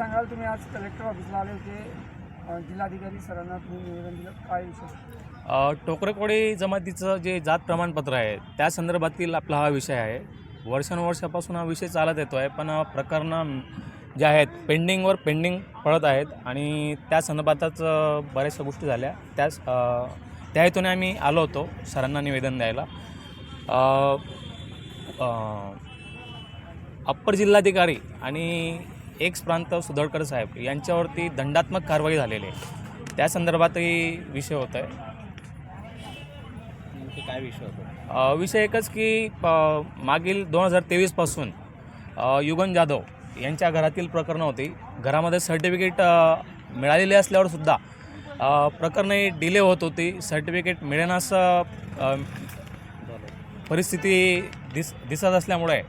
सांगाल तुम्ही आज कलेक्टर ऑफिसला आले होते. जिल्हाधिकारी सरांना तुम्ही निवेदन दिलं. काय विषय? टोकरेकोडी जमातीचं जे जात प्रमाणपत्र आहे त्या संदर्भातील आपला हा विषय आहे. वर्षानुवर्षापासून हा विषय चालत येतो आहे पण प्रकरणं जे आहेत पेंडिंगवर पेंडिंग पडत आहेत आणि त्या संदर्भातच बऱ्याचशा गोष्टी झाल्या. त्याच त्या हेतूने आम्ही आलो होतो सरांना निवेदन द्यायला. अप्पर जिल्हाधिकारी आणि एक्स प्रांत सुधळकर साहेब यांच्यावरती दंडात्मक कारवाई झालेली आहे. त्या संदर्भातही विषय होत आहे. काय विषय होतो? विषय एकच की प- मागील दोन हजार तेवीसपासून युगन जाधव यांच्या घरातील प्रकरणं होती. घरामध्ये सर्टिफिकेट मिळालेले असल्यावर सुद्धा प्रकरणे डिले होत होती. सर्टिफिकेट मिळेनास अ, परिस्थिती दिस दिसत असल्यामुळे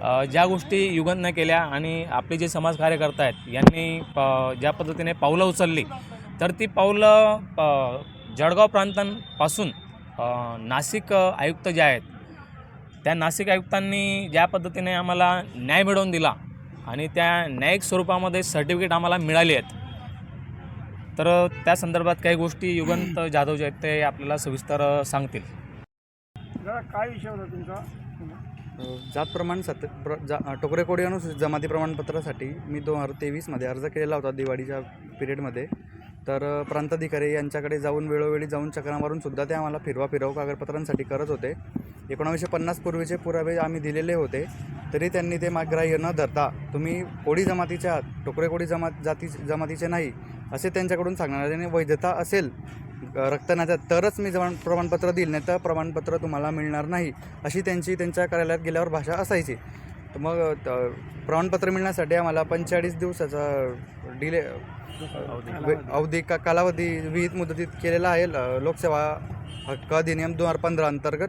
ज्या गोष्टी युगंतनं केल्या आणि आपले जे समाज कार्यकर्ता आहेत यांनी प- ज्या पद्धतीने पावलं उचलली तर ती पावलं प- जळगाव प्रांतांपासून नाशिक आयुक्त जे आहेत त्या नाशिक आयुक्तांनी ज्या पद्धतीने आम्हाला न्याय मिळवून दिला आणि त्या न्यायिक स्वरूपामध्ये सर्टिफिकेट आम्हाला मिळाली आहेत तर त्या संदर्भात काही गोष्टी युगंत जाधव जे आहेत ते आपल्याला सविस्तर सांगतील. काय विषय होता तुमचा? जात प्रमाण सत प्र जा टोकरेकोडी अनुसूचित जमाती प्रमाणपत्रासाठी मी दोन हजार तेवीसमध्ये अर्ज केलेला होता दिवाळीच्या पिरियडमध्ये. तर प्रांताधिकारी यांच्याकडे जाऊन वेळोवेळी जाऊन चक्रा मारून सुद्धा ते आम्हाला फिरवा फिरव कागदपत्रांसाठी करत होते. एकोणावीसशे पन्नास पूर्वीचे पुरावे आम्ही दिलेले होते. तरी त्यांनी ते माग्राह्य न धरता तुम्ही कोळी जमातीचे आहात टोकरे कोळी जाती जमातीचे नाही असे त्यांच्याकडून सांगणार आणि वैधता असेल अ, तरच मी जमान प्रमाणपत्र देईल नाही तर प्रमाणपत्र तुम्हाला मिळणार नाही अशी त्यांची त्यांच्या कार्यालयात गेल्यावर भाषा असायची. तर मग त- प्रमाणपत्र मिळण्यासाठी आम्हाला पंचेचाळीस दिवसाचा डिले अवधी का कालावधी विहित मुदतीत केलेला आहे लोकसेवा हक्क अधिनियम दोन हजार पंधरा अंतर्गत.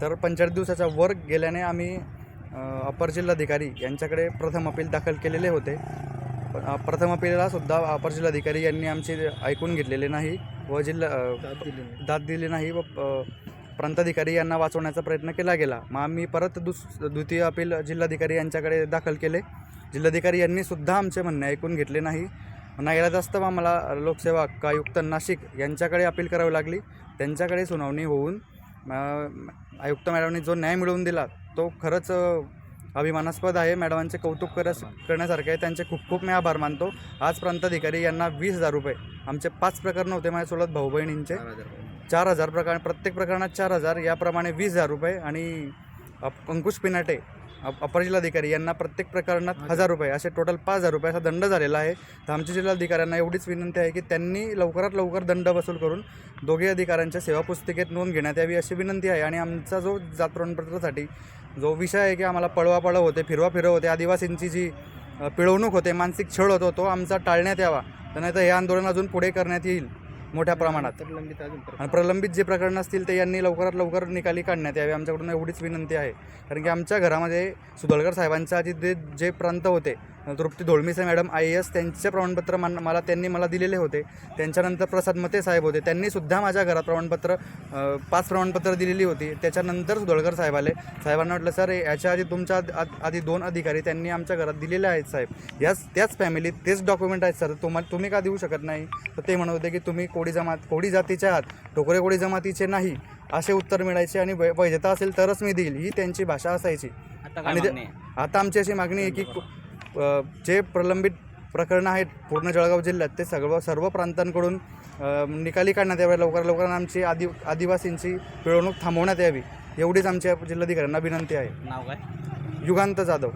तर पंचेचाळीस दिवसाचा वर गेल्याने आम्ही अपर जिल्हाधिकारी यांच्याकडे प्रथम अपील दाखल केलेले होते. पण, प्रथम अपीलला सुद्धा अपर जिल्हाधिकारी यांनी आमचे ऐकून घेतलेले नाही. व जिल्हा दाद दिली नाही. व प्रांताधिकारी यांना वाचवण्याचा प्रयत्न केला गेला. मग आम्ही परत दुस द्वितीय अपील जिल्हाधिकारी यांच्याकडे दाखल केले. जिल्हाधिकारी यांनी सुद्धा आमचे म्हणणे ऐकून घेतले नाही. नाईला जास्त आम्हाला लोकसेवा हक्क आयुक्त नाशिक यांच्याकडे अपील करावी लागली. त्यांच्याकडे सुनावणी होऊन आयुक्त मॅडमनी जो न्याय मिळवून दिला तो खरंच अभिमानास्पद आहे. मॅडमांचे कौतुक करस करण्यासारखे आहे. त्यांचे खूप खूप मी आभार मानतो. आज प्रांताधिकारी यांना वीस हजार रुपये आमचे पाच प्रकरणं होते माझ्यासोबत भाऊ बहिणींचे. चार हजार प्रकार. प्रत्येक प्रकरणात चार हजार याप्रमाणे वीस हजार रुपये आणि अप- अंकुश पिनाटे अप- अपर जिल्हाधिकारी यांना प्रत्येक प्रकरणात हजार रुपये असे टोटल पाच हजार रुपये असा दंड झालेला आहे. तर आमच्या जिल्हाधिकाऱ्यांना एवढीच विनंती आहे की त्यांनी लवकरात लवकर दंड वसूल करून दोघे अधिकाऱ्यांच्या सेवा पुस्तिकेत नोंद घेण्यात यावी अशी विनंती आहे. आणि आमचा जो जात प्रमाणपत्रासाठी जो विषय आहे की आम्हाला पळवा पळव होते फिरवा फिरव होते आदिवासींची जी पिळवणूक होते मानसिक छळ होतो तो आमचा टाळण्यात यावा. तर नाही तर हे आंदोलन अजून पुढे करण्यात येईल मोठ्या प्रमाणात. प्रलंबित अजून आणि प्रलंबित जे प्रकरणं असतील ते यांनी लवकरात लवकर निकाली काढण्यात यावे. आमच्याकडून एवढीच विनंती आहे. कारण की आमच्या घरामध्ये सुधळकर साहेबांच्या आधी जे जे प्रांत होते Trupti Dholmise madam. I S त्यांचे प्रमाणपत्र मान मला त्यांनी मला दिलेले होते. त्यांच्यानंतर प्रसाद मते साहेब होते. त्यांनीसुद्धा माझ्या घरात प्रमाणपत्र पाच प्रमाणपत्र दिलेली होती. त्याच्यानंतर सुधळकर साहेब आले. साहेबांना म्हटलं सर याच्या आधी तुमच्या आध- दोन अधिकारी त्यांनी आमच्या घरात दिलेले आहेत साहेब. याच त्याच फॅमिलीत तेच डॉक्युमेंट आहेत सर. तुम्हाला तुम्ही का देऊ शकत नाही? तर ते म्हणत होते की तुम्ही कोळी जमात कोळी जातीचे आहात. टोकरे कोळी जमातीचे नाही. असे उत्तर मिळायचे आणि वैधता असेल तरच मी देईल. ही त्यांची भाषा असायची. आणि? आता आमची अशी मागणी आहे की जे प्रलंबित प्रकरणं आहेत पूर्ण जळगाव जिल्ह्यात ते सर्व सर्व प्रांतांकडून निकाली काढण्यात यावे. लवकर लवकर आमची आदि आदिवासींची पिळवणूक थांबवण्यात यावी. एवढीच आमच्या जिल्हाधिकाऱ्यांना विनंती आहे. नाव काय? युगांत जाधव.